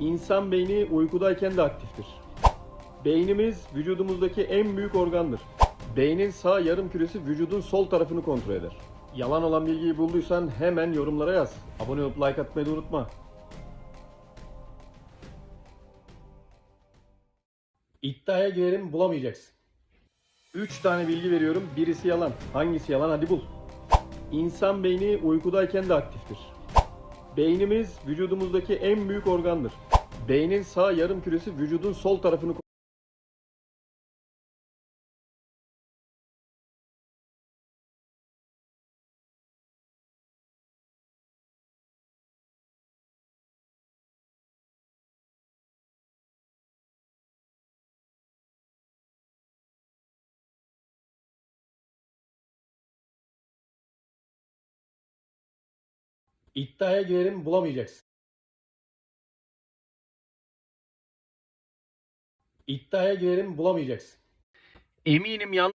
İnsan beyni uykudayken de aktiftir. Beynimiz vücudumuzdaki en büyük organdır. Beynin sağ yarım küresi vücudun sol tarafını kontrol eder. Yalan olan bilgiyi bulduysan hemen yorumlara yaz. Abone olup like atmayı da unutma. İddiaya girelim bulamayacaksın. 3 tane bilgi veriyorum. Birisi yalan. Hangisi yalan hadi bul. İnsan beyni uykudayken de aktiftir. Beynimiz vücudumuzdaki en büyük organdır. Beynin sağ yarım küresi vücudun sol tarafını İddiaya girelim bulamayacaksın. İddiaya girelim bulamayacaksın. Eminim yan